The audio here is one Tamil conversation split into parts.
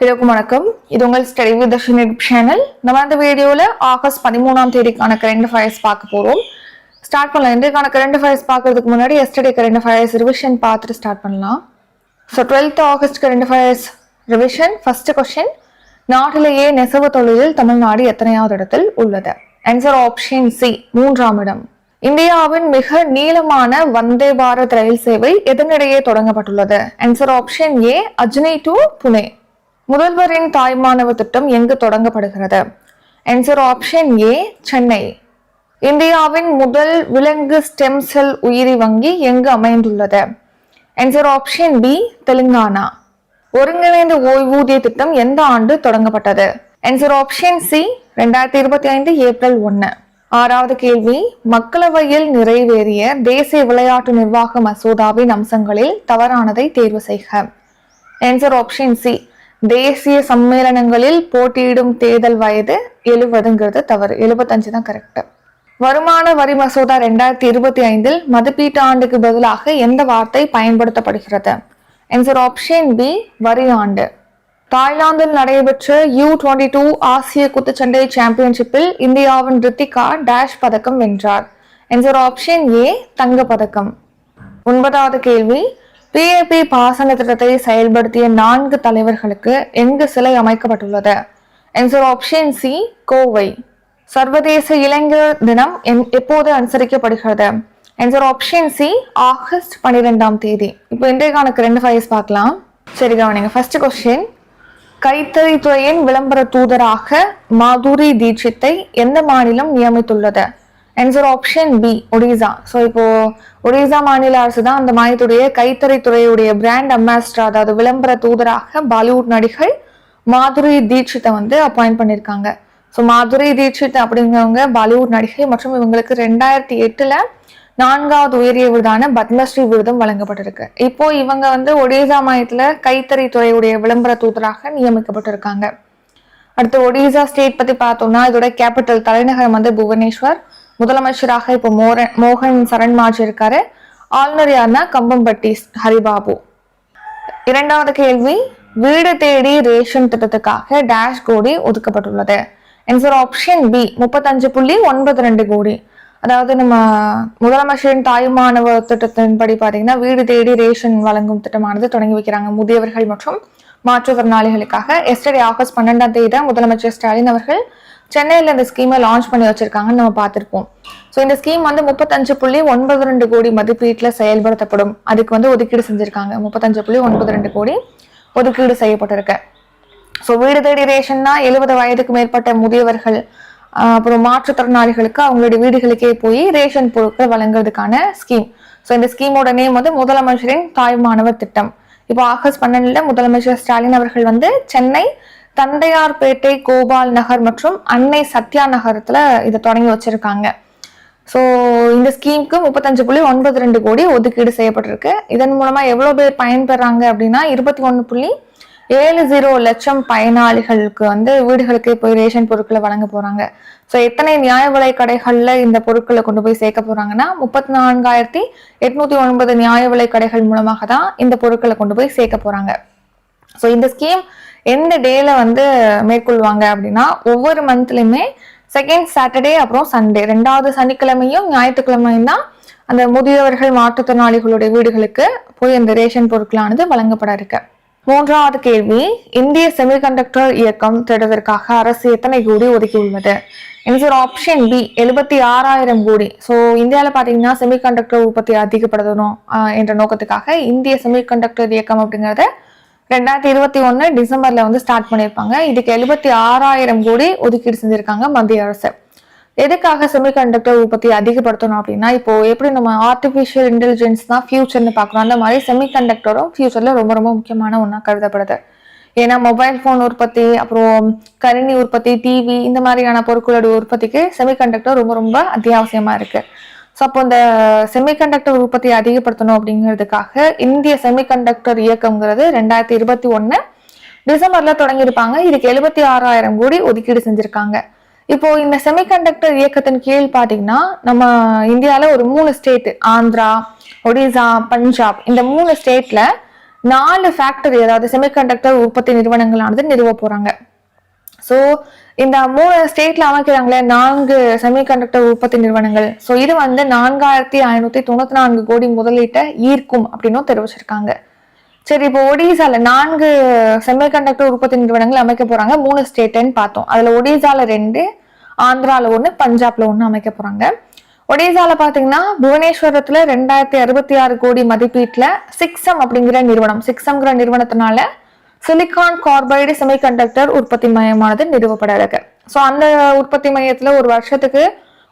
எல்லாருக்கும் வணக்கம். இது உங்கள் ஸ்டடி வித் தர்ஷன் சேனல் நம்ம அந்த வீடியோவில் ஆகஸ்ட் பதிமூணாம் தேதிக்கான கரண்ட் ஃபயர்ஸ் பார்க்க போகிறோம் ஸ்டார்ட் பண்ணலாம். இன்றைக்கான கரண்ட் ஃபயர்ஸ் பார்க்கறதுக்கு முன்னாடி எஸ்டர்டே கரண்ட் ஃபயர்ஸ் ரிவிஷன் பார்த்துட்டு ஸ்டார்ட் பண்ணலாம். So twelfth August current affairs revision first question நாட்டிலேயே நெசவு தொழிலில் தமிழ்நாடு எத்தனையாவது இடத்தில் உள்ளது? ஆன்சர் ஆப்ஷன் சி மூன்றாம் இடம். இந்தியாவின் மிக நீளமான வந்தே பாரத் ரயில் சேவை எதனிடையே தொடங்கப்பட்டுள்ளது? Answer option A Ajni to Pune. முதல்வரின் தாய்மானவர் திட்டம் எங்கு தொடங்கப்படுகிறது? ஆன்சர் ஆப்ஷன் ஏ சென்னை இந்தியாவின் முதல் விலங்கு ஸ்டெம் செல் உயிரி வங்கி எங்கு அமைந்துள்ளது? Answer option B Telangana. ஒருங்கிணைந்த ஓய்வூதிய திட்டம் எந்த ஆண்டு தொடங்கப்பட்டது? ஆன்சர் ஆப்ஷன் சி ரெண்டாயிரத்தி இருபத்தி ஐந்து ஏப்ரல் ஒன்று ஆறாவது கேள்வி மக்களவையில் நிறைவேறிய தேசிய விளையாட்டு நிர்வாக மசோதாவின் அம்சங்களில் தவறானதை தேர்வு செய்க. ஆன்சர் ஆப்ஷன் சி தேசிய சம்மேளனங்களில் போட்டியிடும் தேர்தல் வயது எழுபதுங்கிறது தவறு. எழுபத்தஞ்சு தான் கரெக்ட் வருமான வரி மசோதா ரெண்டாயிரத்தி இருபத்தி ஐந்தில் மதிப்பீட்டு ஆண்டுக்கு பதிலாக எந்த வார்த்தை பயன்படுத்தப்படுகிறது? என்சர் ஆப்ஷன் பி வரி ஆண்டு தாய்லாந்தில் நடைபெற்ற யூ டுவெண்டி டூ ஆசிய குத்துச்சண்டை சாம்பியன்ஷிப்பில் இந்தியாவின் ரித்திகா டேஷ் பதக்கம் வென்றார். என்சர் ஆப்ஷன் ஏ தங்க பதக்கம் ஒன்பதாவது கேள்வி பிஏபி பாசன திட்டத்தை செயல்படுத்திய நான்கு தலைவர்களுக்கு எங்கு சிலை அமைக்கப்பட்டுள்ளது? Answer option C Kovai. சர்வதேச இளைஞர் தினம் என்- எப்போது அனுசரிக்கப்படுகிறது? ஆன்சர் ஆப்ஷன் சி ஆகஸ்ட் பன்னிரெண்டாம் தேதி. இப்போ இன்றைக்கான ரெண்டு ஃபைஸ் பார்க்கலாம். சரி கவனிங்க. ஃபர்ஸ்ட் கொஸ்டின் கைத்தறித்துறையின் விளம்பர தூதராக மாதுரி தீட்சித்தை எந்த மாநிலம் நியமித்துள்ளது? Answer option B Odisha so இப்போ ஒடிசா மாநில அரசு தான் அந்த மாநிலத்துடைய கைத்தறித்துறையுடைய பிராண்ட் அம்பாசிடர் அதாவது விளம்பர தூதராக பாலிவுட் நடிகை மாதுரி தீட்சித்தை வந்து அப்பாயிண்ட் பண்ணியிருக்காங்க ஸோ மாதுரி தீட்சித் அப்படிங்கிறவங்க பாலிவுட் நடிகை மற்றும் இவங்களுக்கு ரெண்டாயிரத்தி எட்டுல நான்காவது உயரிய விருதான பத்மஸ்ரீ விருதும் வழங்கப்பட்டிருக்கு. இப்போ இவங்க வந்து ஒடிசா மாநிலத்தில் கைத்தறி துறையுடைய விளம்பர தூதராக நியமிக்கப்பட்டிருக்காங்க. அடுத்து ஒடிசா ஸ்டேட் பத்தி பார்த்தோம்னா இதோட கேபிட்டல் தலைநகரம் வந்து புவனேஸ்வர். முதலமைச்சராக இப்போ மோரன் மோகன் சரண்மாஜ் இருக்காரு. ஆளுநர் யாருன்னா கம்பம்பட்டி ஹரிபாபு. இரண்டாவது கேள்வி வீடு தேடி ரேஷன் திட்டத்துக்காக டேஷ் கோடி ஒதுக்கப்பட்டுள்ளது. ஆன்சர் ஆப்ஷன் பி முப்பத்தஞ்சு புள்ளி ஒன்பது ரெண்டு கோடி. அதாவது நம்ம முதலமைச்சரின் தாய்மானவர் திட்டத்தின்படி பார்த்தீங்கன்னா வீடு தேடி ரேஷன் வழங்கும் திட்டமானது தொடங்கி வைக்கிறாங்க முதியவர்கள் மற்றும் மாற்றுத்திறனாளிகளுக்காக. எஸ்டர்டே ஆகஸ்ட் பன்னெண்டாம் தேதி தான் முதலமைச்சர் ஸ்டாலின் அவர்கள் சென்னையில் இந்த ஸ்கீமை லான்ச் பண்ணி வச்சிருக்காங்கன்னு நம்ம பார்த்துருப்போம். ஸோ இந்த ஸ்கீம் வந்து முப்பத்தஞ்சு புள்ளி ஒன்பது ரெண்டு கோடி மதிப்பீட்டில் செயல்படுத்தப்படும். அதுக்கு வந்து ஒதுக்கீடு செஞ்சுருக்காங்க. முப்பத்தஞ்சு புள்ளி ஒன்பது ரெண்டு கோடி ஒதுக்கீடு செய்யப்பட்டிருக்கு. ஸோ வீடு தேடி ரேஷன்னா எழுபது வயதுக்கு மேற்பட்ட முதியவர்கள் அப்புறம் மாற்றுத்திறனாளிகளுக்கு அவங்களுடைய வீடுகளுக்கே போய் ரேஷன் பொருட்கள் வழங்குறதுக்கான ஸ்கீம் ஸோ இந்த ஸ்கீமோட நேம் வந்து முதலமைச்சரின் தாய்மானவர் திட்டம். இப்போ ஆகஸ்ட் பன்னெண்டுல முதலமைச்சர் ஸ்டாலின் அவர்கள் வந்து சென்னை தந்தையார்பேட்டை கோபால் நகர் மற்றும் அன்னை சத்யா நகரத்துல இதை தொடங்கி வச்சிருக்காங்க. ஸோ இந்த ஸ்கீமுக்கு முப்பத்தஞ்சு புள்ளி ஒன்பது ரெண்டு கோடி ஒதுக்கீடு செய்யப்பட்டிருக்கு. இதன் மூலமா எவ்வளோ பேர் பயன்பெறாங்க அப்படின்னா இருபத்தி ஒன்று புள்ளி ஏழு ஜீரோ லட்சம் பயனாளிகளுக்கு வந்து வீடுகளுக்கே போய் ரேஷன் பொருட்களை வழங்க போறாங்க. ஸோ எத்தனை நியாய விலை கடைகள்ல இந்த பொருட்களை கொண்டு போய் சேர்க்க போறாங்கன்னா முப்பத்தி நான்காயிரத்தி எட்நூத்தி ஒன்பது நியாய விலை கடைகள் மூலமாக தான் இந்த பொருட்களை கொண்டு போய் சேர்க்க போறாங்க. ஸோ இந்த ஸ்கீம் எந்த டேல வந்து மேற்கொள்வாங்க அப்படின்னா ஒவ்வொரு மந்த்லையுமே செகண்ட் சாட்டர்டே அப்புறம் சண்டே ரெண்டாவது சனிக்கிழமையும் ஞாயிற்றுக்கிழமையும் தான் அந்த முதியவர்கள் மாற்றுத்திறனாளிகளுடைய வீடுகளுக்கு போய் அந்த ரேஷன் பொருட்களானது வழங்கப்பட இருக்கு மூன்றாவது கேள்வி இந்திய செமிகண்டக்டர் இயக்கம் தேடுவதற்காக அரசு எத்தனை கோடி ஒதுக்கியுள்ளது ஒரு ஆப்ஷன் பி எழுபத்தி ஆறாயிரம் கோடி. ஸோ இந்தியாவில் பார்த்தீங்கன்னா செமிகண்டக்டர் உற்பத்தி அதிகப்படுத்தணும் என்ற நோக்கத்துக்காக இந்திய செமிகண்டக்டர் இயக்கம் அப்படிங்கிறத ரெண்டாயிரத்தி இருபத்தி ஒன்று டிசம்பர்ல வந்து ஸ்டார்ட் பண்ணியிருப்பாங்க. இதுக்கு எழுபத்தி ஆறாயிரம் கோடி ஒதுக்கீடு செஞ்சிருக்காங்க மத்திய அரசு. எதுக்காக செமிகண்டக்டர் உற்பத்தி அதிகப்படுத்தணும் அப்படின்னா இப்போ எப்படி நம்ம ஆர்டிஃபிஷியல் இன்டெலிஜென்ஸ் தான் ஃபியூச்சர்னு பார்க்குறோம் அந்த மாதிரி செமிகண்டக்டரும் ஃபியூச்சர்ல ரொம்ப ரொம்ப முக்கியமான ஒன்றா கருதப்படுது. ஏன்னா மொபைல் ஃபோன் உற்பத்தி அப்புறம் கணினி உற்பத்தி டிவி இந்த மாதிரியான பொருட்களோட உற்பத்திக்கு செமிகண்டக்டர் ரொம்ப ரொம்ப அத்தியாவசியமாக இருக்குது ஸோ அப்போ இந்த செமிகண்டக்டர் உற்பத்தியை அதிகப்படுத்தணும் அப்படிங்கிறதுக்காக இந்திய செமிகண்டக்டர் இயக்கம்ங்கிறது ரெண்டாயிரத்தி இருபத்தி ஒன்று டிசம்பர்ல தொடங்கியிருப்பாங்க. இதுக்கு எழுபத்தி ஆறாயிரம் கோடி ஒதுக்கீடு செஞ்சிருக்காங்க. இப்போ இந்த செமிகண்டக்டர் இயக்கத்தின் கீழ் பார்த்தீங்கன்னா நம்ம இந்தியாவில் ஒரு மூணு ஸ்டேட் ஆந்திரா ஒடிசா பஞ்சாப் இந்த மூணு ஸ்டேட்ல நாலு ஃபேக்டரி அதாவது செமிகண்டக்டர் உற்பத்தி நிறுவனங்களானது நிறுவ போறாங்க. ஸோ இந்த மூணு ஸ்டேட்ல அமைக்கிறாங்களே நான்கு செமிகண்டக்டர் உற்பத்தி நிறுவனங்கள். ஸோ இது வந்து நான்காயிரத்தி ஐநூத்தி தொண்ணூத்தி நான்கு கோடி முதலீட்டை ஈர்க்கும் அப்படின்னும் தெரிவிச்சிருக்காங்க. சரி இப்போ ஒடிசால நான்கு செமிகண்டக்டர் உற்பத்தி நிறுவனங்கள் அமைக்க போறாங்க. மூணு ஸ்டேட்டுன்னு பார்த்தோம். அதுல ஒடிசால ரெண்டு ஆந்திரால ஒன்று பஞ்சாப்ல ஒன்று அமைக்க போறாங்க. ஒடிசால பாத்தீங்கன்னா புவனேஸ்வரத்துல ரெண்டாயிரத்தி அறுபத்தி ஆறு கோடி மதிப்பீட்டுல சிக்ஸம் அப்படிங்கிற நிறுவனம். சிக்ஸம்ங்கிற நிறுவனத்தினால சிலிகான் கார்பைடு செமிகண்டக்டர் உற்பத்தி மையமானது நிறுவப்பட இருக்கு. ஸோ அந்த உற்பத்தி மையத்துல ஒரு வருஷத்துக்கு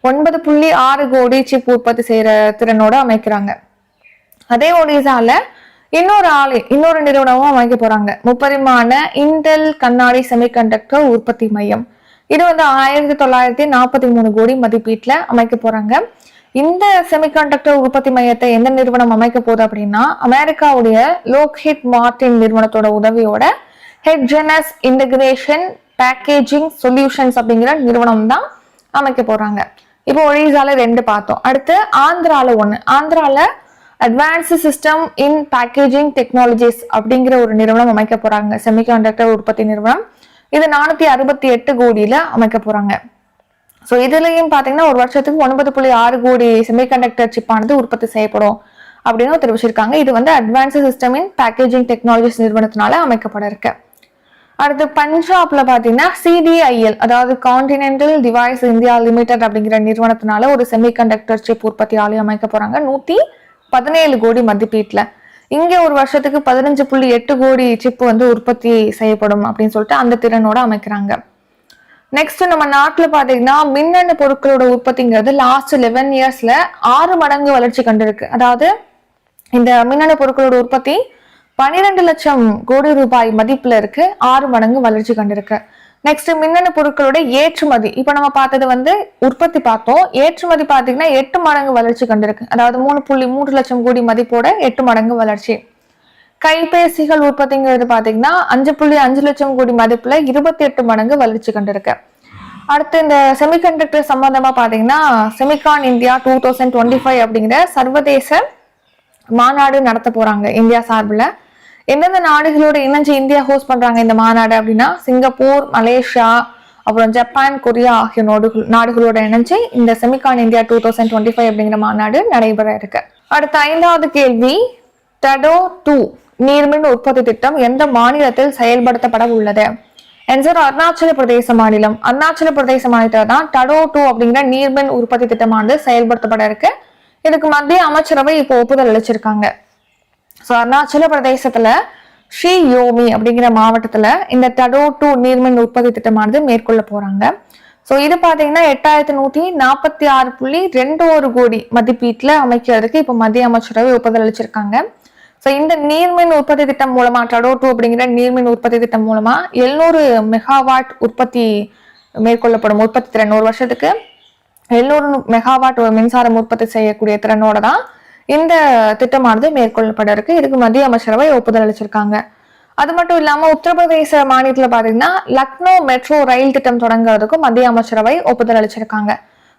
ஒன்பது புள்ளி ஆறு கோடி சிப் உற்பத்தி செய்யற திறனோட அமைக்கிறாங்க. அதே ஒடிசால இன்னொரு ஆலை இன்னொரு நிறுவனமும் அமைக்க போறாங்க. முப்பரிமாண இன்டெல் கண்ணாடி செமிகண்டக்டர் உற்பத்தி மையம். இது வந்து ஆயிரத்தி தொள்ளாயிரத்தி நாற்பத்தி மூணு கோடி மதிப்பீட்டுல அமைக்க போறாங்க. இந்த செமிகண்டக்டர் உற்பத்தி மையத்தை எந்த நிறுவனம் அமைக்க போகுது அப்படின்னா அமெரிக்காவுடைய லோக்ஹிட் மார்டின் நிறுவனத்தோட உதவியோட ஹெட்ஜெனஸ் இன்டகிரேஷன் பேக்கேஜிங் சொல்யூஷன்ஸ் அப்படிங்கிற நிறுவனம் தான் அமைக்க போறாங்க. இப்போ ஒடிசால ரெண்டு பார்த்தோம். அடுத்து ஆந்திரால ஒண்ணு. ஆந்திரால advance system in packaging technologies அப்படிங்கிற ஒரு நிறுவனம் அமைக்க போறாங்க. செமிகண்டக்டர் உற்பத்தி நிறுவனம். இது நானூத்தி அறுபத்தி எட்டு கோடியில அமைக்க போறாங்க. ஸோ இதுலையும் பார்த்தீங்கன்னா ஒரு வருஷத்துக்கு ஒன்பது புள்ளி ஆறு கோடி செமிகண்டக்டர் சிப்பானது உற்பத்தி செய்யப்படும் அப்படின்னு தெரிவிச்சிருக்காங்க. இது வந்து advance system in packaging technologies நிறுவனத்தினால அமைக்கப்பட இருக்கு. அடுத்து பஞ்சாப்ல பார்த்தீங்கன்னா சிடிஐஎல் அதாவது கான்டினென்டல் டிவைஸ் இந்தியா லிமிடெட் அப்படிங்கிற நிறுவனத்தினால ஒரு செமிகண்டக்டர் சிப் உற்பத்தி ஆலயம் அமைக்க போறாங்க. நூத்தி பதினேழு கோடி மதிப்பீட்டில். இங்கே ஒரு வருஷத்துக்கு பதினஞ்சு புள்ளி எட்டு கோடி சிப் வந்து உற்பத்தி செய்யப்படும் அப்படின்னு சொல்லிட்டு அந்த திறனோட அமைக்கிறாங்க. நெக்ஸ்ட் நம்ம நாட்டில் பார்த்தீங்கன்னா மின்னணு பொருட்களோட உற்பத்திங்கிறது லாஸ்ட் லெவன் இயர்ஸ்ல ஆறு மடங்கு வளர்ச்சி கண்டிருக்கு. அதாவது இந்த மின்னணு பொருட்களோட உற்பத்தி பன்னிரெண்டு லட்சம் கோடி ரூபாய் மதிப்புல இருக்கு. ஆறு மடங்கு வளர்ச்சி கண்டிருக்கு. நெக்ஸ்ட் மின்னணு பொருட்களோட ஏற்றுமதி. இப்போ நம்ம பார்த்தது வந்து உற்பத்தி பார்த்தோம். ஏற்றுமதி பார்த்தீங்கன்னா எட்டு மடங்கு வளர்ச்சி கண்டிருக்கு. அதாவது மூணு புள்ளி மூன்று லட்சம் கோடி மதிப்போட எட்டு மடங்கு வளர்ச்சி. கைபேசிகள் உற்பத்திங்கிறது பாத்தீங்கன்னா அஞ்சு புள்ளி அஞ்சு லட்சம் கோடி மதிப்புல இருபத்தி எட்டு மடங்கு வளர்ச்சி கண்டிருக்கு. அடுத்து இந்த செமிகண்டக்டர் சம்பந்தமா பாத்தீங்கன்னா Semicon India two thousand twenty five அப்படிங்கிற சர்வதேச மாநாடு நடத்த போறாங்க இந்தியா சார்பில். எந்தெந்த நாடுகளோட இணைஞ்சு இந்தியா ஹோஸ்ட் பண்றாங்க இந்த மாநாடு அப்படின்னா சிங்கப்பூர் மலேசியா அப்புறம் ஜப்பான் கொரியா ஆகிய நாடுகள் நாடுகளோட இணைஞ்சு இந்த Semicon India two thousand twenty five அப்படிங்கிற மாநாடு நடைபெற இருக்கு. அடுத்த ஐந்தாவது கேள்வி டடோ டூ நீர்மின் உற்பத்தி திட்டம் எந்த மாநிலத்தில் செயல்படுத்தப்பட உள்ளது? என்சர் அருணாச்சல பிரதேச மாநிலம். அருணாச்சல பிரதேச மாநிலத்தில் தான் டடோ டூ அப்படிங்கிற நீர்மின் உற்பத்தி திட்டமானது செயல்படுத்தப்பட இருக்கு. இதுக்கு மத்திய அமைச்சரவை இப்போ ஒப்புதல் அளிச்சிருக்காங்க. ஸோ அருணாச்சல பிரதேசத்துல ஸ்ரீ யோமி அப்படிங்கிற மாவட்டத்துல இந்த டடோ டூ நீர்மின் உற்பத்தி திட்டமானது மேற்கொள்ள போறாங்க. ஸோ இது பாத்தீங்கன்னா எட்டாயிரத்தி நூத்தி நாற்பத்தி ஆறு புள்ளி ரெண்டு ஒரு கோடி மதிப்பீட்டில் அமைக்கிறதுக்கு இப்போ மத்திய அமைச்சரவை ஒப்புதல் அளிச்சிருக்காங்க. ஸோ இந்த நீர்மின் உற்பத்தி திட்டம் மூலமா டடோ டூ அப்படிங்கிற நீர்மின் உற்பத்தி திட்டம் மூலமா எழுநூறு மெகாவாட் உற்பத்தி மேற்கொள்ளப்படும் உற்பத்தி திறன் ஒரு வருஷத்துக்கு. எழுநூறு மெகாவாட் மின்சாரம் உற்பத்தி செய்யக்கூடிய திறனோட தான் இந்த திட்டமானது மேற்கொள்ளப்பட இருக்கு இதுக்கு மத்திய அமைச்சரவை ஒப்புதல் அளிச்சிருக்காங்க. அது மட்டும் இல்லாம உத்தரப்பிரதேச மாநிலத்துல பாத்தீங்கன்னா லக்னோ மெட்ரோ ரயில் திட்டம் தொடங்குறதுக்கும் மத்திய அமைச்சரவை ஒப்புதல் அளிச்சிருக்காங்க.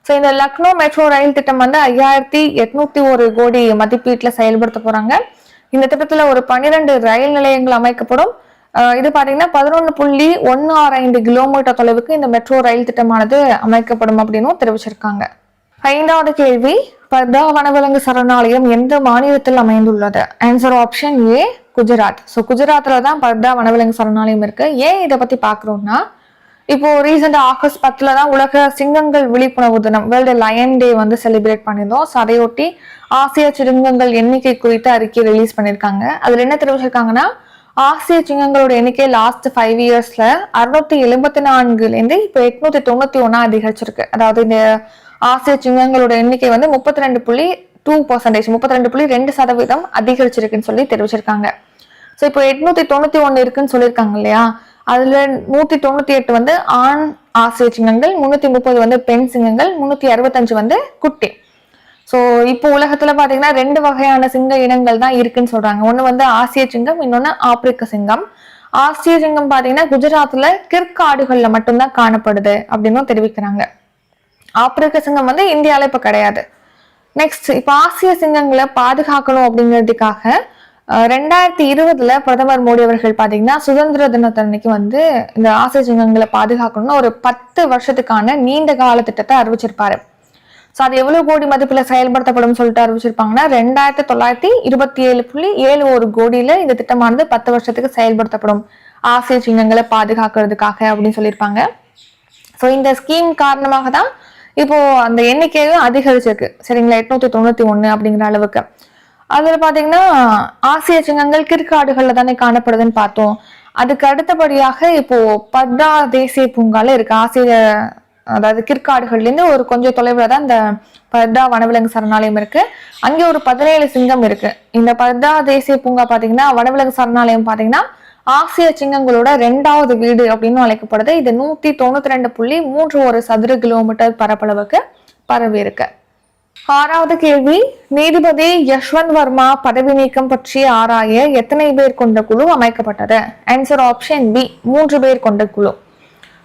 ஸோ இந்த லக்னோ மெட்ரோ ரயில் திட்டம் வந்து ஐயாயிரத்தி எட்நூத்தி ஒரு கோடி மதிப்பீட்டில் செயல்படுத்த போறாங்க. இந்த திட்டத்துல ஒரு பன்னிரண்டு ரயில் நிலையங்கள் அமைக்கப்படும். இது பாத்தீங்கன்னா பதினொன்று புள்ளி ஒன்னு ஆறு ஐந்து கிலோமீட்டர் தொலைவுக்கு இந்த மெட்ரோ ரயில் திட்டமானது அமைக்கப்படும் அப்படின்னும் தெரிவிச்சிருக்காங்க. ஐந்தாவது கேள்வி பர்தா வனவிலங்கு சரணாலயம் எந்த மாநிலத்தில் அமைந்துள்ளது? Answer option A Gujarat. So குஜராத்தில் தான் பர்தா வனவிலங்கு சரணாலயம் இருக்கு. ஏன் இதை பத்தி பாக்குறோம்னா இப்போ ரீசெண்டா ஆகஸ்ட் பத்துல தான் உலக சிங்கங்கள் விழிப்புணர்வு தினம் வேர்ல்டு லயன் டே வந்து செலிப்ரேட் பண்ணியிருந்தோம். ஸோ அதையொட்டி ஆசிய சிங்கங்கள் எண்ணிக்கை குறித்த அறிக்கை ரிலீஸ் பண்ணியிருக்காங்க. அதுல என்ன தெரிவிச்சிருக்காங்கன்னா ஆசிய சிங்கங்களோட எண்ணிக்கை லாஸ்ட் ஃபைவ் இயர்ஸ்ல அறுநூத்தி எழுபத்தி நான்குலேருந்து இப்போ எட்நூத்தி தொண்ணூத்தி ஒன்னா அதிகரிச்சிருக்கு. அதாவது இந்த ஆசிய சிங்கங்களோட எண்ணிக்கை வந்து முப்பத்தி ரெண்டு புள்ளி டூ பர்சன்டேஜ் முப்பத்தி ரெண்டு புள்ளி ரெண்டு சதவீதம் அதிகரிச்சிருக்குன்னு சொல்லி தெரிவிச்சிருக்காங்க. ஸோ இப்போ எட்நூத்தி தொண்ணூத்தி ஒன்னு இருக்குன்னு சொல்லியிருக்காங்க இல்லையா? அதுல நூத்தி தொண்ணூத்தி எட்டு வந்து ஆண் ஆசிய சிங்கங்கள் முன்னூத்தி முப்பது வந்து பெண் சிங்கங்கள் முன்னூத்தி அறுபத்தஞ்சு வந்து குட்டி. ஸோ இப்போ உலகத்துல பாத்தீங்கன்னா ரெண்டு வகையான சிங்க இனங்கள் தான் இருக்குன்னு சொல்றாங்க. ஒண்ணு வந்து ஆசிய சிங்கம் இன்னொன்னு ஆப்பிரிக்க சிங்கம். ஆசிய சிங்கம் பாத்தீங்கன்னா குஜராத்ல கிற்காடுகள்ல மட்டும்தான் காணப்படுது அப்படின்னும் தெரிவிக்கிறாங்க. ஆப்பிரிக்க சிங்கம் வந்து இந்தியால இப்ப கிடையாது. நெக்ஸ்ட் இப்ப ஆசிய சிங்கங்களை பாதுகாக்கணும் அப்படிங்கிறதுக்காக ரெண்டாயிரத்தி இருபதுல பிரதமர் மோடி அவர்கள் பாத்தீங்கன்னா சுதந்திர தினத்தன்னைக்கு வந்து இந்த ஆசை சிங்கங்களை பாதுகாக்கணும்னு ஒரு பத்து வருஷத்துக்கான நீண்ட கால திட்டத்தை அறிவிச்சிருப்பாரு. ஸோ அது எவ்வளவு கோடி மதிப்புல செயல்படுத்தப்படும் சொல்லிட்டு அறிவிச்சிருப்பாங்கன்னா ரெண்டாயிரத்தி தொள்ளாயிரத்தி இருபத்தி ஏழு புள்ளி ஏழு ஒரு கோடியில இந்த திட்டமானது பத்து வருஷத்துக்கு செயல்படுத்தப்படும். ஆசிய சின்னங்களை பாதுகாக்கிறதுக்காக அப்படின்னு சொல்லியிருப்பாங்க. ஸோ இந்த ஸ்கீம் காரணமாக தான் இப்போ அந்த எண்ணிக்கையும் அதிகரிச்சிருக்கு. சரிங்களா? எட்நூத்தி தொண்ணூத்தி ஒன்னு அப்படிங்கிற அளவுக்கு. அதில் பார்த்தீங்கன்னா ஆசிய சிங்கங்கள் கிற்காடுகளில் தானே காணப்படுதுன்னு பார்த்தோம். அதுக்கு அடுத்தபடியாக இப்போ பத்ரா தேசிய பூங்கால இருக்கு ஆசிய அதாவது கிற்காடுகள்லேருந்து ஒரு கொஞ்சம் தொலைவில் தான் இந்த பத்ரா வனவிலங்கு சரணாலயம் இருக்கு. அங்கே ஒரு பதினேழு சிங்கம் இருக்கு. இந்த பத்ரா தேசிய பூங்கா பார்த்தீங்கன்னா வனவிலங்கு சரணாலயம் பார்த்தீங்கன்னா ஆசிய சிங்கங்களோட ரெண்டாவது வீடு அப்படின்னு அழைக்கப்படுது. இது நூத்தி தொண்ணூத்தி ரெண்டு புள்ளி மூன்று ஒரு சதுர கிலோமீட்டர் பரப்பளவுக்கு பரவி இருக்கு. ஆறாவது கேள்வி நீதிபதி யஷ்வந்த் வர்மா பதவி நீக்கம் பற்றி ஆராய எத்தனை பேர் கொண்ட குழு அமைக்கப்பட்டது? ஆன்சர் ஆப்ஷன் பி மூன்று பேர் கொண்ட குழு.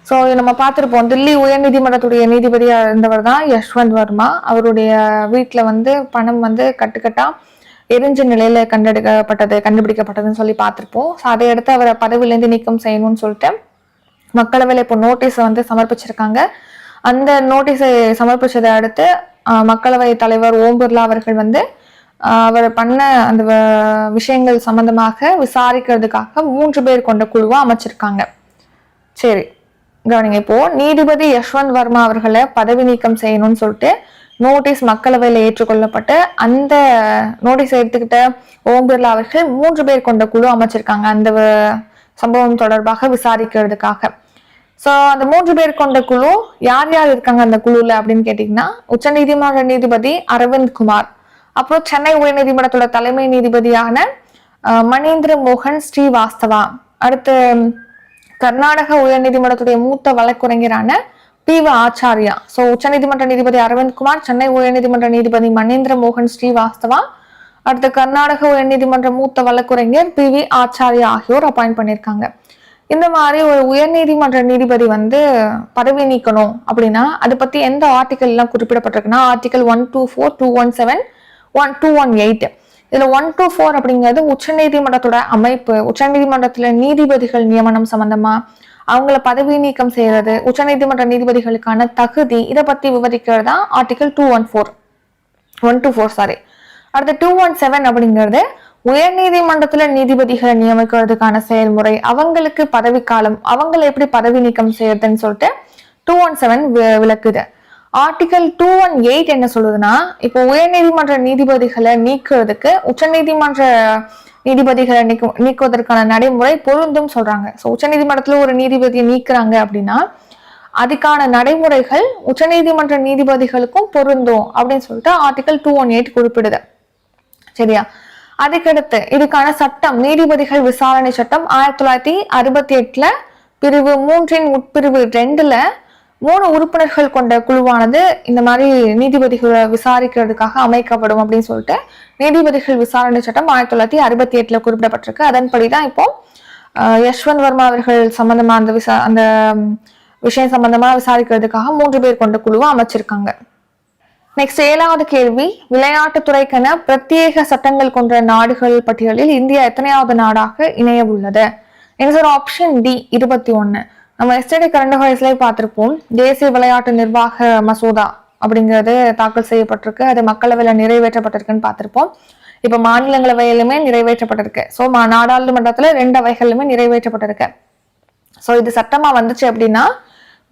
ஸோ நம்ம பார்த்துருப்போம். தில்லி உயர்நீதிமன்றத்துடைய நீதிபதியாக இருந்தவர் தான் யஷ்வந்த் வர்மா. அவருடைய வீட்டில் வந்து பணம் வந்து கட்டுக்கட்டா எரிஞ்ச நிலையில கண்டெடுக்கப்பட்டது கண்டுபிடிக்கப்பட்டதுன்னு சொல்லி பார்த்துருப்போம். ஸோ அதை அடுத்து அவரை பதவியிலேருந்து நீக்கம் செய்யணும்னு சொல்லிட்டு மக்களவையில் இப்போ நோட்டீஸை வந்து சமர்ப்பிச்சிருக்காங்க. அந்த நோட்டீஸை சமர்ப்பிச்சதை அடுத்து மக்களவை தலைவர் ஓம் பிர்லா அவர்கள் வந்து அவர் பண்ண அந்த வ- விஷயங்கள் சம்பந்தமாக விசாரிக்கிறதுக்காக மூன்று பேர் கொண்ட குழுவை அமைச்சிருக்காங்க. சரி கவனிங்க இப்போ நீதிபதி யஷ்வந்த் வர்மா அவர்களை பதவி நீக்கம் செய்யணும்னு சொல்லிட்டு நோட்டீஸ் மக்களவையில் ஏற்றுக்கொள்ளப்பட்டு அந்த நோட்டீஸ் எடுத்துக்கிட்ட ஓம் பிர்லா அவர்கள் மூன்று பேர் கொண்ட குழு அமைச்சிருக்காங்க. அந்த சம்பவம் தொடர்பாக விசாரிக்கிறதுக்காக. ஸோ அந்த மூன்று பேர் கொண்ட குழு யார் யார் இருக்காங்க அந்த குழுல அப்படின்னு கேட்டிங்கன்னா உச்சநீதிமன்ற நீதிபதி அரவிந்த் குமார். அப்புறம் சென்னை உயர்நீதிமன்றத்தோட தலைமை நீதிபதியான மணீந்திர மோகன் ஸ்ரீவாஸ்தவா. அடுத்து கர்நாடக உயர்நீதிமன்றத்துடைய மூத்த வழக்குரைஞரான பி வ ஆச்சாரியா. ஸோ உச்சநீதிமன்ற நீதிபதி அரவிந்த் குமார் சென்னை உயர்நீதிமன்ற நீதிபதி மணீந்திர மோகன் ஸ்ரீவாஸ்தவா. அடுத்து கர்நாடக உயர்நீதிமன்ற மூத்த வழக்குரைஞர் பி வி ஆச்சாரியா ஆகியோர் அப்பாயிண்ட் பண்ணியிருக்காங்க. இந்த மாதிரி ஒரு உயர்நீதிமன்ற நீதிபதி வந்து பதவி நீக்கணும் அப்படின்னா அதை பத்தி எந்த ஆர்டிக்கல்லாம் குறிப்பிடப்பட்டிருக்குன்னா article one two four two one seven one two one eight இதுல ஒன் டூ ஃபோர் அப்படிங்கிறது உச்சநீதிமன்றத்தோட அமைப்பு. உச்சநீதிமன்றத்துல நீதிபதிகள் நியமனம் சம்பந்தமா அவங்கள பதவி நீக்கம் செய்யறது உச்சநீதிமன்ற நீதிபதிகளுக்கான தகுதி இதை பத்தி விவரிக்கிறது தான் article two one four one two four sorry அடுத்து டூ ஒன் செவன் அப்படிங்கிறது உயர்நீதிமன்றத்துல நீதிபதிகளை நியமிக்கிறதுக்கான செயல்முறை அவங்களுக்கு பதவிக்காலம் அவங்களை எப்படி பதவி நீக்கம் செய்யறதுன்னு சொல்லிட்டு டூ ஒன் செவன் விளக்குது. ஆர்டிகல் டூ ஒன் எயிட் என்ன சொல்லுதுன்னா இப்போ உயர்நீதிமன்ற நீதிபதிகளை நீக்குறதுக்கு உச்சநீதிமன்ற நீதிபதிகளை நீக்கு நீக்குவதற்கான நடைமுறை பொருந்தும் சொல்றாங்க. ஸோ உச்சநீதிமன்றத்துல ஒரு நீதிபதியை நீக்குறாங்க அப்படின்னா அதுக்கான நடைமுறைகள் உச்சநீதிமன்ற நீதிபதிகளுக்கும் பொருந்தும் அப்படின்னு சொல்லிட்டு ஆர்டிகல் டூ ஒன் எயிட் குறிப்பிடுது. சரியா? அதுக்கடுத்து இதுக்கான சட்டம் நீதிபதிகள் விசாரணை சட்டம் ஆயிரத்தி தொள்ளாயிரத்தி அறுபத்தி எட்டுல பிரிவு மூன்றின் உட்பிரிவு ரெண்டுல மூணு உறுப்பினர்கள் கொண்ட குழுவானது இந்த மாதிரி நீதிபதிகளை விசாரிக்கிறதுக்காக அமைக்கப்படும் அப்படின்னு சொல்லிட்டு நீதிபதிகள் விசாரணை சட்டம் ஆயிரத்தி தொள்ளாயிரத்தி அறுபத்தி எட்டுல குறிப்பிடப்பட்டிருக்கு. அதன்படிதான் இப்போ யஷ்வந்த் வர்மா அவர்கள் சம்பந்தமா அந்த விசா அந்த விஷயம் சம்பந்தமா விசாரிக்கிறதுக்காக மூன்று பேர் கொண்ட குழுவை அமைச்சிருக்காங்க. நெக்ஸ்ட் ஏழாவது கேள்வி விளையாட்டுத்துறைக்கென பிரத்யேக சட்டங்கள் கொண்ட நாடுகள் பட்டியலில் இந்தியா எத்தனையாவது நாடாக இணைய உள்ளது ஆன்சர் ஆப்ஷன் டி இருபத்தி ஒன்னு. நம்ம எஸ்டேடி கரண்ட் அஃபேர்ஸ்லேயே பார்த்திருப்போம். தேசிய விளையாட்டு நிர்வாக மசோதா அப்படிங்கிறது தாக்கல் செய்யப்பட்டிருக்கு. அது மக்களவையில் நிறைவேற்றப்பட்டிருக்குன்னு பார்த்திருப்போம். இப்போ மாநிலங்களவையிலுமே நிறைவேற்றப்பட்டிருக்கு. ஸோ நாடாளுமன்றத்துல ரெண்டு அவைகளிலுமே நிறைவேற்றப்பட்டிருக்கு. ஸோ இது சட்டமா வந்துச்சு அப்படின்னா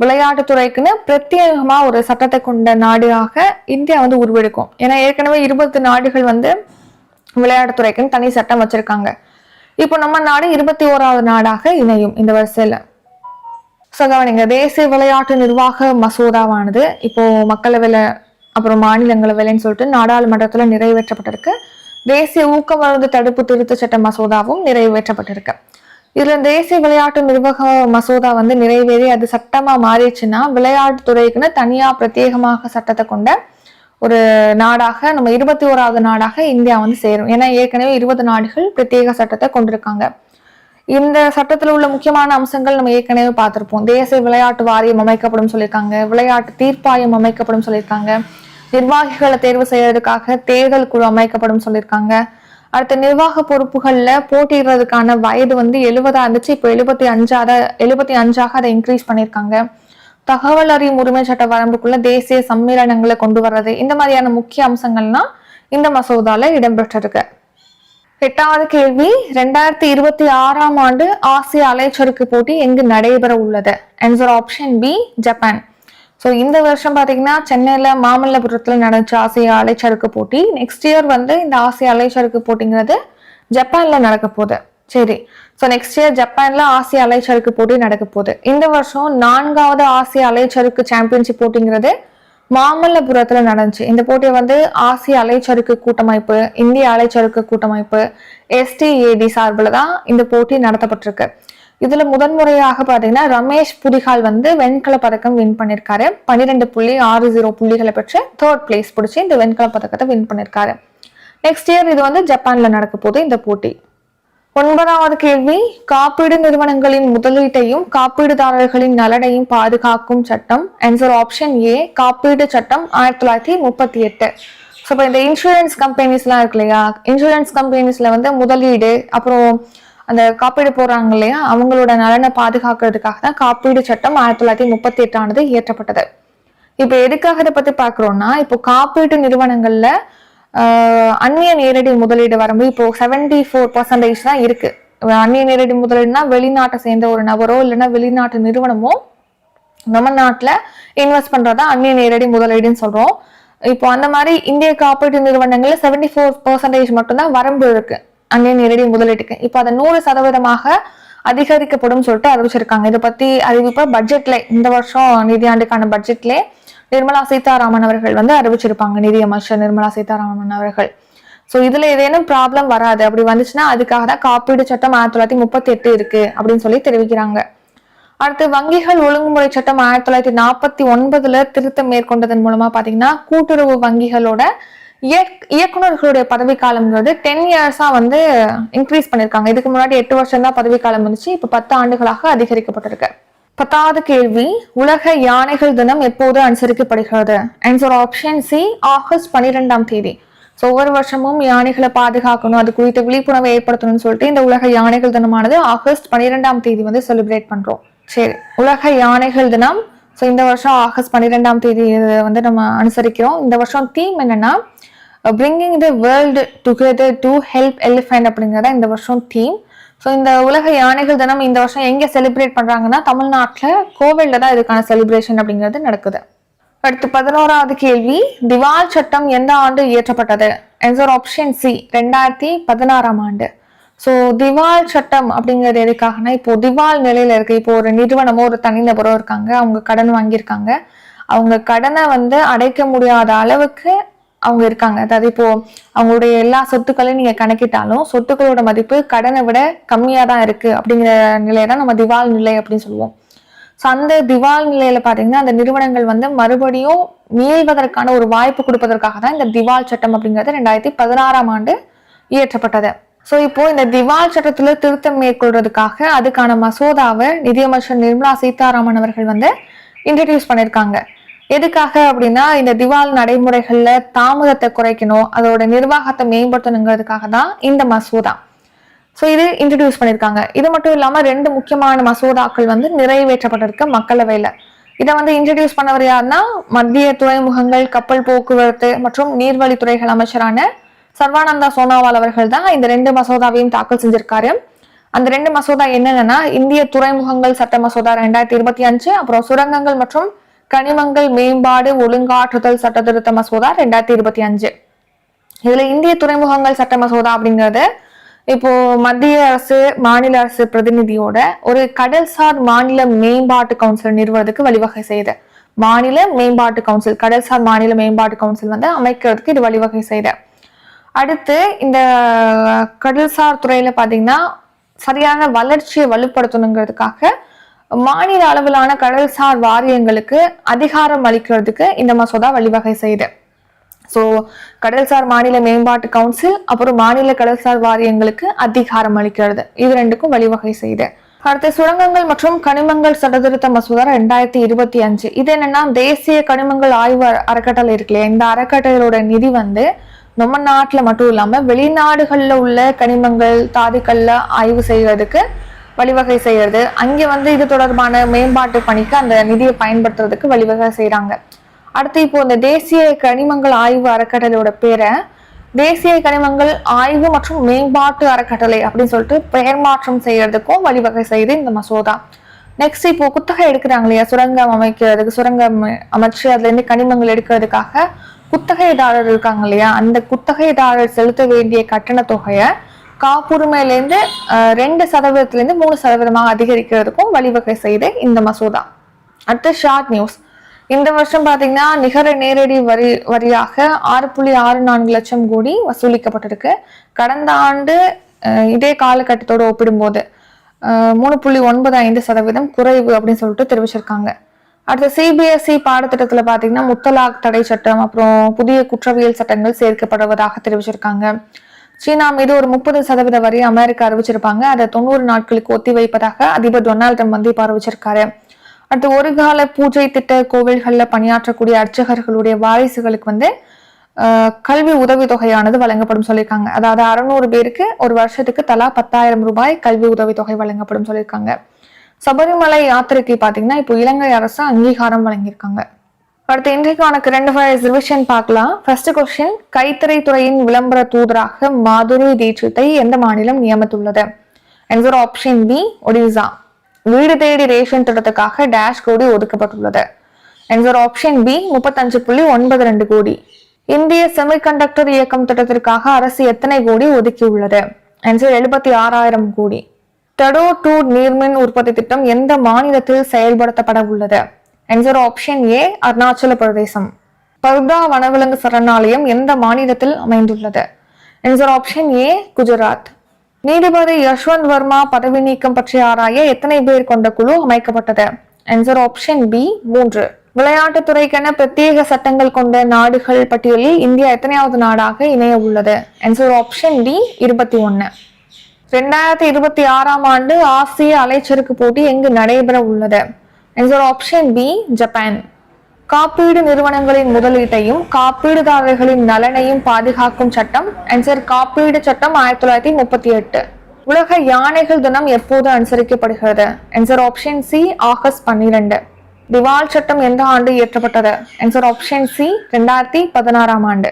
விளையாட்டுத்துறைக்குன்னு பிரத்யேகமாக ஒரு சட்டத்தை கொண்ட நாடாக இந்தியா வந்து உருவெடுக்கும். ஏன்னா ஏற்கனவே இருபது நாடுகள் வந்து விளையாட்டுத்துறைக்குன்னு தனி சட்டம் வச்சிருக்காங்க. இப்போ நம்ம நாடு இருபத்தி ஓராவது நாடாக இணையும் இந்த வரிசையில. ஸோ கவனிங்க தேசிய விளையாட்டு நிர்வாக மசோதாவானது இப்போ மக்களவையில் அப்புறம் மாநிலங்களவையிலன்னு சொல்லிட்டு நாடாளுமன்றத்துல நிறைவேற்றப்பட்டிருக்கு. தேசிய ஊக்க மருந்து தடுப்பு திருத்த சட்ட மசோதாவும் நிறைவேற்றப்பட்டிருக்கு. இதுல தேசிய விளையாட்டு நிர்வாக மசோதா வந்து நிறைவேறி அது சட்டமா மாறிடுச்சுன்னா விளையாட்டு துறைக்குன்னு தனியா பிரத்யேகமாக சட்டத்தை கொண்ட ஒரு நாடாக நம்ம இருபத்தி ஓராவது நாடாக இந்தியா வந்து சேரும். ஏன்னா ஏற்கனவே இருபது நாடுகள் பிரத்யேக சட்டத்தை கொண்டிருக்காங்க. இந்த சட்டத்தில் உள்ள முக்கியமான அம்சங்கள் நம்ம ஏற்கனவே பார்த்திருப்போம். தேசிய விளையாட்டு வாரியம் அமைக்கப்படும் சொல்லியிருக்காங்க. விளையாட்டு தீர்ப்பாயம் அமைக்கப்படும் சொல்லியிருக்காங்க. நிர்வாகிகளை தேர்வு செய்யறதுக்காக தேர்தல் குழு அமைக்கப்படும் சொல்லியிருக்காங்க. அடுத்த நிர்வாக பொறுப்புகள்ல போட்டியிடுறதுக்கான வயது வந்து எழுபதா இருந்துச்சு. இப்போ எழுபத்தி அஞ்சாத எழுபத்தி அஞ்சாக அதை இன்க்ரீஸ் பண்ணியிருக்காங்க. தகவல் அறியும் உரிமை சட்ட வரம்புக்குள்ள தேசிய சம்மேளனங்களை கொண்டு வர்றது. இந்த மாதிரியான முக்கிய அம்சங்கள்லாம் இந்த மசோதால இடம்பெற்றிருக்கு. எட்டாவது கேள்வி ரெண்டாயிரத்தி இருபத்தி ஆறாம் ஆண்டு ஆசிய அலைச்சறுக்கு போட்டி எங்கு நடைபெற உள்ளது answer option B Japan so இந்த வருஷம் பார்த்தீங்கன்னா சென்னையில் மாமல்லபுரத்தில் நடந்துச்சு ஆசிய அலைச்சறுக்கு போட்டி. நெக்ஸ்ட் இயர் வந்து இந்த ஆசிய அலைச்சறுக்கு போட்டிங்கிறது ஜப்பானில் நடக்க போகுது. சரி. ஸோ நெக்ஸ்ட் இயர் ஜப்பானில் ஆசிய அலைச்சறுக்கு போட்டி நடக்க போகுது. இந்த வருஷம் நான்காவது ஆசிய அலைச்சறுக்கு சாம்பியன்ஷிப் போட்டிங்கிறது மாமல்லபுரத்துல நடந்துச்சு. இந்த போட்டியை வந்து ஆசிய அலைச்சறுக்கு கூட்டமைப்பு இந்திய அலைச்சறுக்கு கூட்டமைப்பு எஸ்டிஏடி சார்பில் தான் இந்த போட்டி நடத்தப்பட்டிருக்கு. இதுல முதன்முறையாக பாத்தீங்கன்னா ரமேஷ் புதிகால் வந்து வெண்கல பதக்கம் வின் பண்ணிருக்காரு. பன்னிரெண்டு புள்ளி ஆறு ஜீரோ புள்ளிகளை பெற்று தேர்ட் பிளேஸ் பிடிச்சி இந்த வெண்கல பதக்கத்தை வின் பண்ணிருக்காரு. நெக்ஸ்ட் இயர் இது வந்து ஜப்பான்ல நடக்க போகுது இந்த போட்டி. ஒன்பதாவது கேள்வி காப்பீடு நிறுவனங்களின் முதலீட்டையும் காப்பீடுதாரர்களின் நலனையும் பாதுகாக்கும் சட்டம். ஆன்சர் ஆப்ஷன் ஏ காப்பீடு சட்டம் ஆயிரத்தி தொள்ளாயிரத்தி முப்பத்தி எட்டு. ஸோ இப்போ இந்த இன்சூரன்ஸ் கம்பெனிஸ்லாம் இருக்கு இல்லையா? இன்சூரன்ஸ் கம்பெனிஸ்ல வந்து முதலீடு அப்புறம் அந்த காப்பீடு போடுறாங்க இல்லையா? அவங்களோட நலனை பாதுகாக்கிறதுக்காக தான் காப்பீடு சட்டம் ஆயிரத்தி தொள்ளாயிரத்தி முப்பத்தி எட்டானது இயற்றப்பட்டது. இப்போ எதுக்காக இதை பத்தி பாக்குறோம்னா இப்போ காப்பீட்டு நிறுவனங்கள்ல அந்நிய நேரடி முதலீடு வரம்பு இப்போ செவன்டி ஃபோர் பர்சன்டேஜ் தான் இருக்கு. அந்நிய நேரடி முதலீடுனா வெளிநாட்டை சேர்ந்த ஒரு நபரோ இல்லைன்னா வெளிநாட்டு நிறுவனமோ நம்ம நாட்டில் இன்வெஸ்ட் பண்றதா அந்நிய நேரடி முதலீடுன்னு சொல்றோம். இப்போ அந்த மாதிரி இந்திய காப்பீட்டு நிறுவனங்கள்ல செவன்டி ஃபோர் பர்சன்டேஜ் மட்டும்தான் வரம்பு இருக்கு. அந்நிய நேரடி முதலீட்டுக்கு. இப்போ அதை நூறு சதவீதமாக அதிகரிக்கப்படும் சொல்லிட்டு அறிவிச்சிருக்காங்க. இதை பத்தி அறிவிப்ப பட்ஜெட்ல இந்த வருஷம் நிதியாண்டுக்கான பட்ஜெட்ல நிர்மலா சீதாராமன் அவர்கள் வந்து அறிவிச்சிருப்பாங்க. நிதியமைச்சர் நிர்மலா சீதாராமன் அவர்கள். ஸோ இதுல ஏதேனும் ப்ராப்ளம் வராது. அப்படி வந்துச்சுன்னா அதுக்காக தான் காப்பீடு சட்டம் ஆயிரத்தி தொள்ளாயிரத்தி முப்பத்தி எட்டு இருக்கு அப்படின்னு சொல்லி தெரிவிக்கிறாங்க. அடுத்து வங்கிகள் ஒழுங்குமுறை சட்டம் ஆயிரத்தி தொள்ளாயிரத்தி நாற்பத்தி ஒன்பதுல திருத்தம் மேற்கொண்டதன் மூலமா பாத்தீங்கன்னா கூட்டுறவு வங்கிகளோட இயக்- இயக்குனர்களுடைய பதவி டென் இயர்ஸா வந்து இன்க்ரீஸ் பண்ணிருக்காங்க. இதுக்கு முன்னாடி எட்டு வருஷம் தான் பதவிக்காலம் இருந்துச்சு. இப்ப பத்து ஆண்டுகளாக அதிகரிக்கப்பட்டிருக்கு. பத்தாவது கேள்வி உலக யானைகள் தினம் எப்போது அனுசரிக்கப்படுகிறது? ஆன்சர் ஆப்ஷன் சி ஆகஸ்ட் பன்னிரெண்டாம் தேதி. ஸோ ஒவ்வொரு வருஷமும் யானைகளை பாதுகாக்கணும் அது குறித்த விழிப்புணர்வை ஏற்படுத்தணும்னு சொல்லிட்டு இந்த உலக யானைகள் தினமானது ஆகஸ்ட் பன்னிரெண்டாம் தேதி வந்து செலிப்ரேட் பண்றோம். சரி உலக யானைகள் தினம் ஸோ இந்த வருஷம் ஆகஸ்ட் பன்னிரெண்டாம் தேதி வந்து நம்ம அனுசரிக்கிறோம். இந்த வருஷம் தீம் என்னன்னா bringing the world together to help elephant அப்படிங்கிறத இந்த வருஷம் தீம் ஸோ இந்த உலக யானைகள் தினம் இந்த வருஷம் எங்கே செலிப்ரேட் பண்ணுறாங்கன்னா தமிழ்நாட்டில் கோவில்ல தான் இதுக்கான செலிப்ரேஷன் அப்படிங்கிறது நடக்குது. அடுத்து பதினோராவது கேள்வி திவால் சட்டம் எந்த ஆண்டு இயற்றப்பட்டது? ஆன்சர் ஆப்ஷன் சி ரெண்டாயிரத்தி பதினாறாம் ஆண்டு. ஸோ திவால் சட்டம் அப்படிங்கிறது எதுக்காகனா இப்போ திவால் நிலையில இருக்கு. இப்போ ஒரு நிறுவனமோ ஒரு தனிநபரோ இருக்காங்க. அவங்க கடன் வாங்கியிருக்காங்க. அவங்க கடனை வந்து அடைக்க முடியாத அளவுக்கு அவங்க இருக்காங்க. அதாவது இப்போ அவங்களுடைய எல்லா சொத்துக்களையும் நீங்க கணக்கிட்டாலும் சொத்துக்களோட மதிப்பு கடனை விட கம்மியா தான் இருக்கு அப்படிங்கிற நிலையை தான் நம்ம திவால் நிலை அப்படின்னு சொல்லுவோம். ஸோ அந்த திவால் நிலையில பாத்தீங்கன்னா அந்த நிறுவனங்கள் வந்து மறுபடியும் மீள்வதற்கான ஒரு வாய்ப்பு கொடுப்பதற்காக தான் இந்த திவால் சட்டம் அப்படிங்கிறது ரெண்டாயிரத்தி பதினாறாம் ஆண்டு இயற்றப்பட்டது. ஸோ இப்போ இந்த திவால் சட்டத்துல திருத்தம் மேற்கொள்றதுக்காக அதுக்கான மசோதாவை நிதியமைச்சர் நிர்மலா சீதாராமன் அவர்கள் வந்து இன்ட்ரடியூஸ் பண்ணியிருக்காங்க எதுக்காக அப்படின்னா இந்த திவால் நடைமுறைகள்ல தாமதத்தை குறைக்கணும் அதோட நிர்வாகத்தை மேம்படுத்தணுங்கிறதுக்காக தான் இந்த மசோதா. ஸோ இது இன்ட்ரடியூஸ் பண்ணியிருக்காங்க இது மட்டும் இல்லாமல் ரெண்டு முக்கியமான மசோதாக்கள் வந்து நிறைவேற்றப்பட்டிருக்கு மக்களவையில். இதை வந்து இன்ட்ரடியூஸ் பண்ணவர் யாருன்னா மத்திய துறைமுகங்கள் கப்பல் போக்குவரத்து மற்றும் நீர்வழித்துறைகள் அமைச்சரான சர்வானந்தா சோனாவால் அவர்கள் தான் இந்த ரெண்டு மசோதாவையும் தாக்கல் செஞ்சிருக்காரு. அந்த ரெண்டு மசோதா என்னென்னா இந்திய துறைமுகங்கள் சட்ட மசோதா ரெண்டாயிரத்தி இருபத்தி அஞ்சு அப்புறம் சுரங்கங்கள் மற்றும் கனிமங்கள் மேம்பாடு ஒழுங்காற்றுதல் சட்ட திருத்த மசோதா ரெண்டாயிரத்தி இருபத்தி அஞ்சு. இதுல இந்திய துறைமுகங்கள் சட்ட மசோதா அப்படிங்கிறது இப்போ மத்திய அரசு மாநில அரசு பிரதிநிதியோட ஒரு கடல்சார் மாநில மேம்பாட்டு கவுன்சில் நிறுவனத்துக்கு வழிவகை செய்யுது. மாநில மேம்பாட்டு கவுன்சில் கடல்சார் மாநில மேம்பாட்டு கவுன்சில் வந்து அமைக்கிறதுக்கு இது வழிவகை செய்யுது. அடுத்து இந்த கடல்சார் துறையில பாத்தீங்கன்னா சரியான வளர்ச்சியை வலுப்படுத்தணுங்கிறதுக்காக மாநில அளவிலான கடல்சார் வாரியங்களுக்கு அதிகாரம் அளிக்கிறதுக்கு இந்த மசோதா வழிவகை செய்யுது. ஸோ கடல்சார் மாநில மேம்பாட்டு கவுன்சில் அப்புறம் மாநில கடல்சார் வாரியங்களுக்கு அதிகாரம் அளிக்கிறது. இது ரெண்டுக்கும் வழிவகை செய்யுது. அடுத்து சுரங்கங்கள் மற்றும் கனிமங்கள் சட்டத்திருத்த மசோதா ரெண்டாயிரத்தி இருபத்தி அஞ்சு. இது என்னன்னா தேசிய கனிமங்கள் ஆய்வு அறக்கட்டளை இருக்கு இல்லையா? இந்த அறக்கட்டளையோட நிதி வந்து நம்ம நாட்டில் மட்டும் இல்லாமல் வெளிநாடுகளில் உள்ள கனிமங்கள் தாதுக்கள்ல ஆய்வு செய்யறதுக்கு வழிவகை செய்யறது. அங்கே வந்து இது தொடர்பான மேம்பாட்டு பணிக்கு அந்த நிதியை பயன்படுத்துறதுக்கு வழிவகை செய்கிறாங்க அடுத்து இப்போ இந்த தேசிய கனிமங்கள் ஆய்வு அறக்கட்டளையோட பேரை தேசிய கனிமங்கள் ஆய்வு மற்றும் மேம்பாட்டு அறக்கட்டளை அப்படின்னு சொல்லிட்டு பெயர் மாற்றம் செய்யறதுக்கும் வழிவகை செய்யுது இந்த மசோதா. நெக்ஸ்ட் இப்போ குத்தகை எடுக்கிறாங்க இல்லையா? சுரங்கம் அமைக்கிறதுக்கு சுரங்கம் அமைச்சு அதுல இருந்து கனிமங்கள் எடுக்கிறதுக்காக குத்தகைதாரர் இருக்காங்க இல்லையா? அந்த குத்தகைதாரர் செலுத்த வேண்டிய கட்டண தொகையை காப்புரிமையிலேருந்து ரெண்டு சதவீதத்திலேருந்து மூணு சதவீதமாக அதிகரிக்கிறதுக்கும் வழிவகை செய்து இந்த மசோதா. அடுத்து ஷார்ட் நியூஸ். இந்த வருஷம் பார்த்தீங்கன்னா நிகர நேரடி வரி வரியாக ஆறு புள்ளி ஆறு நான்கு லட்சம் கோடி வசூலிக்கப்பட்டிருக்கு. கடந்த ஆண்டு இதே காலகட்டத்தோடு ஒப்பிடும்போது மூணு புள்ளி ஒன்பது ஐந்து சதவீதம் குறைவு அப்படின்னு சொல்லிட்டு தெரிவிச்சிருக்காங்க. அடுத்து சிபிஎஸ்இ பாடத்திட்டத்தில் பார்த்தீங்கன்னா முத்தலாக் தடை சட்டம் அப்புறம் புதிய குற்றவியல் சட்டங்கள் சேர்க்கப்படுவதாக தெரிவிச்சிருக்காங்க. சீனா மீது ஒரு முப்பது சதவீத வரி அமெரிக்கா அறிவிச்சிருப்பாங்க. அதை தொண்ணூறு நாட்களுக்கு ஒத்தி வைப்பதாக அதிபர் டொனால்டு ட்ரம்ப் வந்து இப்போ அறிவிச்சிருக்காரு. அடுத்து ஒரு கால பூஜை திட்ட கோவில்களில் பணியாற்றக்கூடிய அர்ச்சகர்களுடைய வாரிசுகளுக்கு வந்து கல்வி கல்வி உதவித்தொகையானது வழங்கப்படும் சொல்லியிருக்காங்க. அதாவது அறுநூறு பேருக்கு ஒரு வருஷத்துக்கு தலா பத்தாயிரம் ரூபாய் கல்வி உதவித்தொகை வழங்கப்படும் சொல்லியிருக்காங்க. சபரிமலை யாத்திரைக்கு பார்த்தீங்கன்னா இப்போ இலங்கை அரசு அங்கீகாரம் வழங்கியிருக்காங்க. அடுத்து இன்றைக்கான ரெண்டு ஃபைவ் ரிவிஷன் பார்க்கலாம். ஃபர்ஸ்ட் கொஸ்டின் கைத்தறித்துறையின் விளம்பர தூதராக மாதுரி தீட்சித்தை எந்த மாநிலம் நியமித்துள்ளது? ஆன்சர் ஆப்ஷன் பி ஒடிசா வீடு தேடி ரேஷன் திட்டத்துக்காக டேஷ் கோடி ஒதுக்கப்பட்டுள்ளது. ஆன்சர் ஆப்ஷன் பி முப்பத்தஞ்சு புள்ளி ஒன்பது ரெண்டு கோடி. இந்திய செமிகண்டக்டர் இயக்கம் திட்டத்திற்காக அரசு எத்தனை கோடி ஒதுக்கியுள்ளது? ஆன்சர் எழுபத்தி ஆறாயிரம் கோடி. டெடோ டூ நீர்மின் உற்பத்தி திட்டம் எந்த மாநிலத்தில் செயல்படுத்தப்பட உள்ளது ஆன்சர் ஆப்ஷன் ஏ அருணாச்சல பிரதேசம் பர்தா வனவிலங்கு சரணாலயம் எந்த மாநிலத்தில் அமைந்துள்ளது ஆன்சர் ஆப்ஷன் ஏ குஜராத் நீதிபதி யஷ்வந்த் வர்மா பதவி நீக்கம் பற்றி ஆராய எத்தனை பேர் கொண்ட குழு அமைக்கப்பட்டது ஆன்சர் ஆப்ஷன் பி மூன்று விளையாட்டுத்துறைக்கென பிரத்யேக சட்டங்கள் கொண்ட நாடுகள் பட்டியலில் இந்தியா எத்தனையாவது நாடாக இணைய உள்ளது ஆன்சர் ஆப்ஷன் டி இருபத்தி ஒன்று ரெண்டாயிரத்தி இருபத்தி ஆறாம் ஆண்டு ஆசிய அலைச்சறுக்கு போட்டி எங்கு நடைபெற உள்ளது? ஆன்சர் ஆப்ஷன் பி ஜப்பான் காப்பீடு நிறுவனங்களின் முதலீட்டையும் காப்பீடுதாரர்களின் நலனையும் பாதுகாக்கும் சட்டம் ஆன்சர் காப்பீடு சட்டம் ஆயிரத்தி தொள்ளாயிரத்தி முப்பத்தி எட்டு. உலக யானைகள் தினம் எப்போது அனுசரிக்கப்படுகிறது? ஆன்சர் ஆப்ஷன் சி ஆகஸ்ட் பன்னிரெண்டு. திவால் சட்டம் எந்த ஆண்டு இயற்றப்பட்டது? ஆன்சர் ஆப்ஷன் சி ரெண்டாயிரத்தி பதினாறாம் ஆண்டு.